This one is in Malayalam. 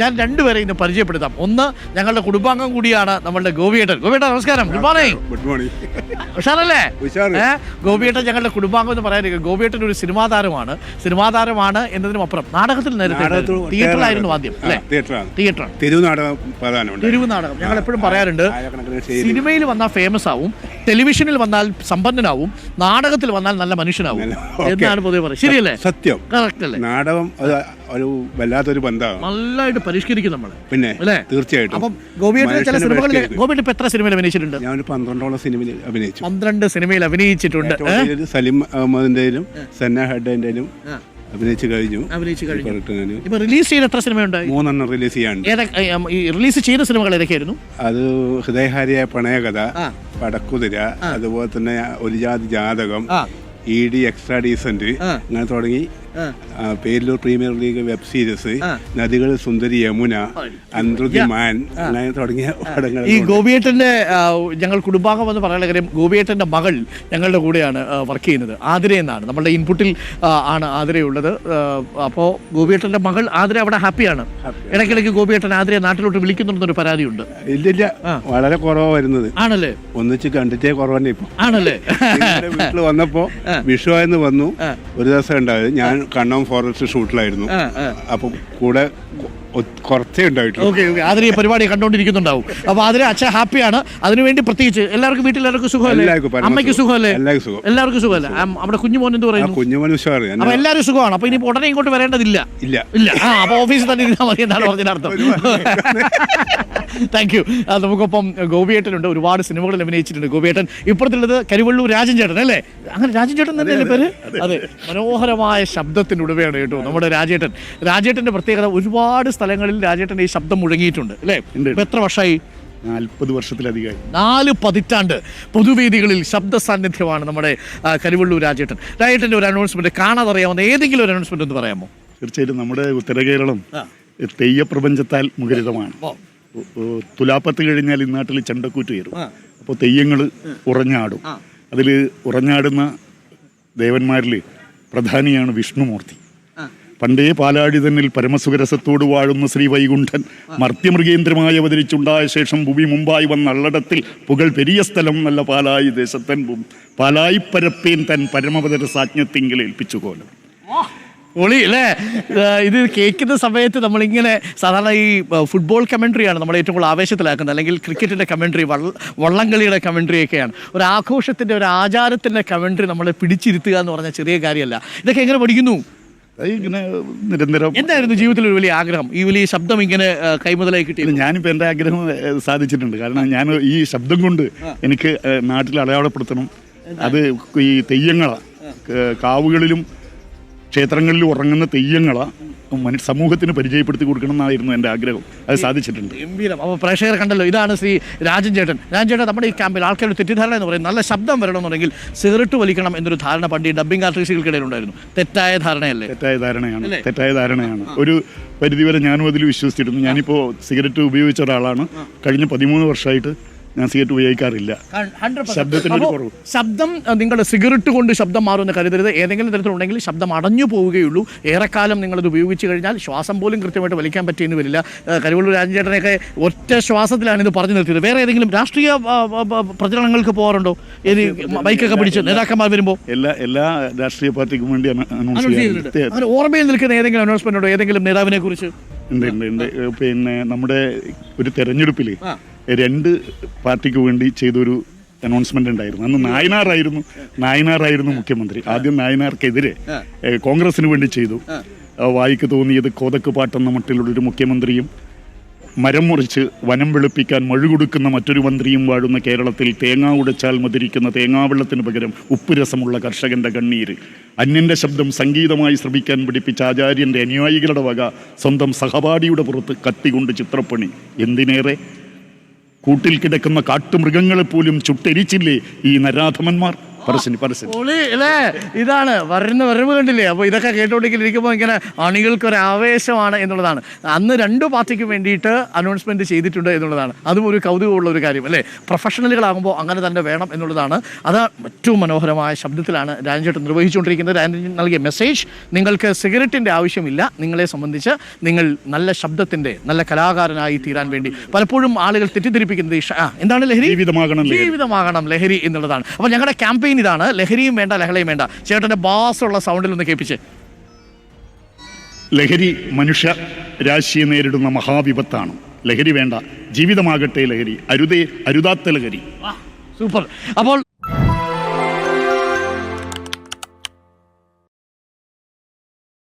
ഞാൻ രണ്ടുപേരെ ഇന്ന് പരിചയപ്പെടുത്താം. ഒന്ന് ഞങ്ങളുടെ കുടുംബാംഗം കൂടിയാണ് നമ്മളുടെ ഗോപിയേട്ടൻ. ഗോപിയേട്ടൻ നമസ്കാരം. ഗുഡ് മോർണിംഗ് ഗുഡ് മോർണിംഗ് ഉഷാറല്ലേ? ഉഷാറ്. ഏ ഗോപിയേട്ടൻ ഞങ്ങളുടെ കുടുംബാംഗം എന്ന് പറയാൻ ഗോപിയേട്ടൻ ഒരു സിനിമാ താരമാണ്. സിനിമാ താരമാണ് എന്നതിനും അപ്പുറം. നാടകത്തിൽ നേരത്തെ തിയേറ്ററിലായിരുന്നു ആദ്യം അല്ലേ? തിയേറ്റർ തെരുവ് നാടകം തെരുവ് നാടകം ഞങ്ങൾ എപ്പോഴും പറയാറുണ്ട് സിനിമയിൽ വന്നാൽ ഫേമസ് ആവും. ടെലിവിഷനിൽ വന്നാൽ സമ്പന്നനാവും നാടകത്തിൽ വന്നാൽ നല്ല മനുഷ്യനാവും. എന്നാണ് പൊതുവെ പറയുന്നത് ശരിയല്ലേ? സത്യം. കറക്റ്റ് അല്ലേ? നാടകം ഒരു വല്ലാത്തൊരു ബന്ധമാണ്. നല്ലതായിട്ട് പരിഷ്കരിക്കും നമ്മൾ പിന്നെ അല്ലേ? തീർച്ചയായിട്ടും. അപ്പം ഗോപിയേട്ടൻ ചില സിനിമകളിൽ. ഗോപിയേട്ടൻ ഇപ്പൊ എത്ര സിനിമയിൽ അഭിനയിച്ചിട്ടുണ്ട്? ഞാനൊരു പന്ത്രണ്ടോളം സിനിമയിൽ അഭിനയിച്ചു. പന്ത്രണ്ട് സിനിമയിൽ അഭിനയിച്ചിട്ടുണ്ട്. സലിം അഹമ്മദിന്റെയും സന്ന ഹഡന്റെയും ആ. അഭിനയിച്ചു കഴിഞ്ഞു. അഭിനയിച്ചു കഴിഞ്ഞു. ഇപ്പൊ റിലീസ് ചെയ്ത എത്ര സിനിമയുണ്ട് മൂന്നെണ്ണം റിലീസ് ചെയ്യാണ്ട് റിലീസ് ചെയ്ത സിനിമകൾ ഏതൊക്കെയായിരുന്നു? അത് ഹൃദയഹാരിയായ പ്രണയകഥ. പടക്കുതിര അതുപോലെ തന്നെ ഒരു ജാതി ജാതകം. E D extra decent. അങ്ങനെ തുടങ്ങി Periloor Premier League web series. നദികൾ സുന്ദരി യമുന അന്ത്രുതി മാൻ അങ്ങനെ തുടങ്ങിയ പടങ്ങൾ ഈ ഗോപിയേട്ടന്റെ ഞങ്ങൾ കുടുംബാംഗം എന്ന് പറയുന്ന കാര്യം ഗോപിയേട്ടന്റെ മകൾ ഞങ്ങളുടെ കൂടെയാണ് വർക്ക് ചെയ്യുന്നത്. ആതിര എന്നാണ്. നമ്മളുടെ ഇൻപുട്ടിൽ ആണ് ആതിരയുള്ളത് അപ്പോൾ ഗോപിയേട്ടന്റെ മകൾ ആതിര അവിടെ ഹാപ്പിയാണ്. ഇടയ്ക്കിടയ്ക്ക് ഗോപിയേട്ടൻ ആതിരയെ നാട്ടിലോട്ട് വിളിക്കുന്നുണ്ടെന്നൊരു പരാതിയുണ്ട്. ഇല്ലില്ല വളരെ കുറവ് വരുന്നത്. ആണല്ലേ? ഒന്നിച്ച് കണ്ടിട്ടേ കുറവന്നെ ഇപ്പൊ. ആണല്ലേ? വീട്ടിൽ വന്നപ്പോ വിഷു എന്ന് വന്നു. ഒരു ദിവസം ഉണ്ടായത്. ഞാൻ കണ്ണോം ഫോറസ്റ്റ് ഷൂട്ടിലായിരുന്നു. അപ്പൊ കൂടെ കുറച്ചേ ഉണ്ടായിട്ടുള്ളൂ. Okay okay. ആതിര ഈ പരിപാടി കണ്ടുകൊണ്ടിരിക്കുന്നുണ്ടാവും. അപ്പൊ ആതിര അച്ഛൻ ഹാപ്പിയാണ്. അതിനുവേണ്ടി പ്രത്യേകിച്ച് എല്ലാവർക്കും വീട്ടിൽ എല്ലാവർക്കും സുഖമല്ലേ? എല്ലാവർക്കും അമ്മയ്ക്ക് സുഖമല്ലേ? എല്ലാവർക്കും സുഖം. എല്ലാവർക്കും സുഖമല്ലേ? നമ്മുടെ കുഞ്ഞുമോൻ എന്ത് പറയുന്നു? കുഞ്ഞുമോൻ ഉഷാറ്. എന്നെ- അപ്പൊ എല്ലാവരും സുഖമാണ്. അപ്പൊ ഇനി ഉടനെ ഇങ്ങോട്ട് വരേണ്ടതില്ല. ഇല്ല. ഇല്ല. ആ അപ്പൊ ഓഫീസിൽ തന്നെ ഇരുന്നാൽ മതി എന്നാണ് പറഞ്ഞതിന്റെ അർത്ഥം താങ്ക് യു നമുക്കൊപ്പം ഗോപിയേട്ടനുണ്ട്. ഒരുപാട് സിനിമകളിൽ അഭിനയിച്ചിട്ടുണ്ട് ഗോപിയേട്ടൻ. ഇപ്പുറത്തുള്ളത് കരിവള്ളൂർ രാജൻ ചേട്ടൻ അല്ലേ? അങ്ങനെ രാജൻ ചേട്ടൻ തന്നെയല്ലേ പേര്? അതെ മനോഹരമായ ശബ്ദത്തിന്റെ ഉടമയാണ് കേട്ടോ നമ്മുടെ രാജേട്ടൻ. രാജേട്ടന്റെ പ്രത്യേകത ഒരുപാട് സ്ഥലങ്ങളിൽ രാജേട്ടന്റെ ഈ ശബ്ദം മുഴങ്ങിയിട്ടുണ്ട് അല്ലേ. ഇപ്പൊ എത്ര വർഷമായി നാൽപ്പത് വർഷത്തിലധികമായി. നാല് പതിറ്റാണ്ട് പൊതുവേദികളിൽ ശബ്ദ സാന്നിധ്യമാണ് നമ്മുടെ കരുവള്ളൂർ രാജേട്ടൻ. രാജേട്ടന്റെ ഒരു അനൗൺസ്മെന്റ് കാണാതെ അറിയാവുന്ന ഏതെങ്കിലും ഒരു അനൗൺസ്മെന്റ് ഒന്ന് പറയാമോ? തീർച്ചയായിട്ടും നമ്മുടെ ഉത്തര കേരളം. തെയ്യപ്രപഞ്ചത്താൽ മുഖരിതമാണ്. തുലാപ്പത്ത് കഴിഞ്ഞാൽ ഇന്നാട്ടിൽ ചെണ്ടക്കൂറ്റ് കയറും. ആ. അപ്പോൾ തെയ്യങ്ങൾ ഉറഞ്ഞാടും. അതിൽ ഉറഞ്ഞാടുന്ന ദേവന്മാരിൽ പ്രധാനിയാണ് വിഷ്ണുമൂർത്തി. പണ്ടേ പാലാടി തന്നിൽ പരമസുഖരസത്തോട് വാഴുന്ന ശ്രീ വൈകുണ്ഠൻ മർത്യമൃഗേന്ദ്രമായി അവതരിച്ചുണ്ടായ ശേഷം ഭൂമി മുമ്പായി വന്ന അള്ളടത്തിൽ പുകൾ പെരിയ സ്ഥലം നല്ല പാലായി ദേശത്തൻ ഭൂമി. പാലായി പരപ്പേൻ തൻ പരമപതര സാജ്ഞത്തിങ്കിൽ ഏൽപ്പിച്ചു കോലം ഒളി അല്ലേ? ഇത് കേൾക്കുന്ന സമയത്ത് നമ്മളിങ്ങനെ സാധാരണ ഈ ഫുട്ബോൾ കമൻട്രിയാണ് നമ്മൾ ഏറ്റവും കൂടുതൽ ആവേശത്തിലാക്കുന്നത്. അല്ലെങ്കിൽ ക്രിക്കറ്റിന്റെ കമൻട്രി വള്ളംകളിയുടെ കമൻട്രി ഒക്കെയാണ്. ഒരു ആഘോഷത്തിന്റെ ഒരു ആചാരത്തിന്റെ കമൻട്രി നമ്മളെ പിടിച്ചിരുത്തുക എന്ന് പറഞ്ഞ ചെറിയ കാര്യമല്ല. ഇതൊക്കെ എങ്ങനെ പഠിക്കുന്നു? ഇങ്ങനെ നിരന്തരം എന്തായിരുന്നു ജീവിതത്തിൽ ഒരു വലിയ ആഗ്രഹം? ഈ വലിയ ശബ്ദം ഇങ്ങനെ കൈമുതലായി കിട്ടി ഞാനിപ്പോൾ എന്റെ ആഗ്രഹം സാധിച്ചിട്ടുണ്ട്. കാരണം ഞാൻ ഈ ശബ്ദം കൊണ്ട് എനിക്ക് നാട്ടിൽ അടയാളപ്പെടുത്തണം. അത് ഈ തെയ്യങ്ങളാണ് കാവുകളിലും ക്ഷേത്രങ്ങളിലും ഉറങ്ങുന്ന തെയ്യങ്ങളാ സമൂഹത്തിന് പരിചയപ്പെടുത്തി കൊടുക്കണം എന്നായിരുന്നു എന്റെ ആഗ്രഹം. അത് സാധിച്ചിട്ടുണ്ട്. ഗംഭീരം അപ്പോൾ പ്രേക്ഷകർ കണ്ടല്ലോ ഇതാണ് ശ്രീ രാജൻ ചേട്ടൻ. രാജൻ ചേട്ടൻ നമ്മുടെ ഈ ക്യാമ്പിൽ ആൾക്കാരുടെ തെറ്റിദ്ധാരണ എന്ന് പറയും നല്ല ശബ്ദം വരണമെന്നുണ്ടെങ്കിൽ സിഗരറ്റ് വലിക്കണം എന്നൊരു ധാരണ പണ്ട് ഈ ഡബ്ബിംഗ് ആർട്ടിസ്റ്റുകൾക്കിടയിൽ ഉണ്ടായിരുന്നു. തെറ്റായ ധാരണയല്ലേ? തെറ്റായ ധാരണയാണ് തെറ്റായ ധാരണയാണ്. ഒരു പരിധിവരെ ഞാനും അതിൽ വിശ്വസിച്ചിരുന്നു. ഞാനിപ്പോൾ സിഗരറ്റ് ഉപയോഗിച്ച ഒരാളാണ്. കഴിഞ്ഞ പതിമൂന്ന് വർഷമായിട്ട് ഞാൻ സിഗരറ്റ് ഉപയോഗിക്കാറില്ല. 100%. ശബ്ദത്തിന് ഒരു കുറവ്. ശബ്ദം നിങ്ങൾ സിഗരറ്റ് കൊണ്ട് ശബ്ദം മാറുമെന്ന് കരുതരുത്. ഏതെങ്കിലും തരത്തിലുണ്ടെങ്കിൽ ശബ്ദം അടഞ്ഞു പോവുകയുള്ളൂ. ഏറെക്കാലം നിങ്ങളത് ഉപയോഗിച്ച് കഴിഞ്ഞാൽ ശ്വാസം പോലും കൃത്യമായിട്ട് വലിക്കാൻ പറ്റിയെന്ന് വരില്ല. കരുവള്ളൂർ രാജൻചേട്ടനെയൊക്കെ ഒറ്റ ശ്വാസത്തിലാണ് ഇത് പറഞ്ഞു നിർത്തിയത്. വേറെ ഏതെങ്കിലും രാഷ്ട്രീയ പ്രചരണങ്ങൾക്ക് പോകാറുണ്ടോ? ഏത് ബൈക്കൊക്കെ പിടിച്ച് നേതാക്കന്മാർ വരുമ്പോൾ എല്ലാ എല്ലാ രാഷ്ട്രീയ പാർട്ടിക്കും വേണ്ടി അങ്ങനെ ഓർമ്മയിൽ നിൽക്കുന്ന ഏതെങ്കിലും അനൗൺസ്മെന്റ് ഉണ്ടോ? ഏതെങ്കിലും നേതാവിനെ കുറിച്ച് ഉണ്ട് ഉണ്ട് ഉണ്ട്. പിന്നെ നമ്മുടെ ഒരു തെരഞ്ഞെടുപ്പിൽ. രണ്ട് പാർട്ടിക്ക് വേണ്ടി ചെയ്തൊരു അനൗൺസ്മെന്റ് ഉണ്ടായിരുന്നു. അന്ന് നായനാറായിരുന്നു നായനാറായിരുന്നു മുഖ്യമന്ത്രി. ആദ്യം നായനാർക്കെതിരെ കോൺഗ്രസിന് വേണ്ടി ചെയ്തു. വായിക്ക് തോന്നിയത് കോതക്ക് പാട്ടെന്ന മട്ടിലുള്ള ഒരു മുഖ്യമന്ത്രിയും മരം മുറിച്ച് വനം വെളുപ്പിക്കാൻ മഴുകൊടുക്കുന്ന മറ്റൊരു മന്ത്രിയും വാഴുന്ന കേരളത്തിൽ തേങ്ങ ഉടച്ചാൽ മതിരിക്കുന്ന തേങ്ങാവെള്ളത്തിന് പകരം ഉപ്പുരസമുള്ള കർഷകന്റെ കണ്ണീര്. അന്യന്റെ ശബ്ദം സംഗീതമായി ശ്രമിക്കാൻ പിടിപ്പിച്ച ആചാര്യന്റെ അനുയായികളുടെ വക സ്വന്തം സഹപാഠിയുടെ പുറത്ത് കത്തികൊണ്ട് ചിത്രപ്പണി. എന്തിനേറെ? കൂട്ടിൽ കിടക്കുന്ന കാട്ടുമൃഗങ്ങളെ പോലും ചുട്ടെരിച്ചില്ലേ ഈ നരാധമന്മാർ? പറശ്ശിനി പറശ്ശിനി പൊളി അല്ലേ ഇതാണ് വരുന്ന വരവ് കണ്ടില്ലേ? അപ്പോൾ ഇതൊക്കെ കേട്ടോണ്ടിരിക്കുമ്പോൾ ഇങ്ങനെ അണികൾക്ക് ഒരു ആവേശമാണ് എന്നുള്ളതാണ്. അന്ന് രണ്ട് പാർട്ടിക്ക് വേണ്ടിയിട്ട് അനൗൺസ്മെന്റ് ചെയ്തിട്ടുണ്ട് എന്നുള്ളതാണ്. അതും ഒരു കൗതുകമുള്ള ഒരു കാര്യം അല്ലേ? പ്രൊഫഷണലുകളാകുമ്പോൾ അങ്ങനെ തന്നെ വേണം എന്നുള്ളതാണ്. അത് ഏറ്റവും മനോഹരമായ ശബ്ദത്തിലാണ് രാജൻചേട്ടൻ നിർവഹിച്ചുകൊണ്ടിരിക്കുന്നത്. രാജൻ നൽകിയ മെസ്സേജ് നിങ്ങൾക്ക് സിഗരറ്റിന്റെ ആവശ്യമില്ല. നിങ്ങളെ സംബന്ധിച്ച് നിങ്ങൾ നല്ല ശബ്ദത്തിന്റെ നല്ല കലാകാരനായി തീരാൻ വേണ്ടി പലപ്പോഴും ആളുകൾ തെറ്റിദ്ധരിപ്പിക്കുന്നത് എന്താണ് ലഹരി? ജീവിതമാകണം ലഹരി. ജീവിതമാകണം ലഹരി എന്നുള്ളതാണ്. അപ്പോൾ ഞങ്ങളുടെ ക്യാമ്പയിൻ ഇതാണ്. ലഹരിയും വേണ്ട ലഹളയും വേണ്ട. ചേട്ടന്റെ ബാസുള്ള സൗണ്ടിൽ ഒന്ന് കേൾപ്പിച്ച്. ലഹരി മനുഷ്യ രാശിയെ നേരിടുന്ന മഹാവിപത്താണ്. ലഹരി വേണ്ട. ജീവിതമാകട്ടെ ലഹരി. അരുതേ അരുതാത്ത ലഹരി. സൂപ്പർ. അപ്പോൾ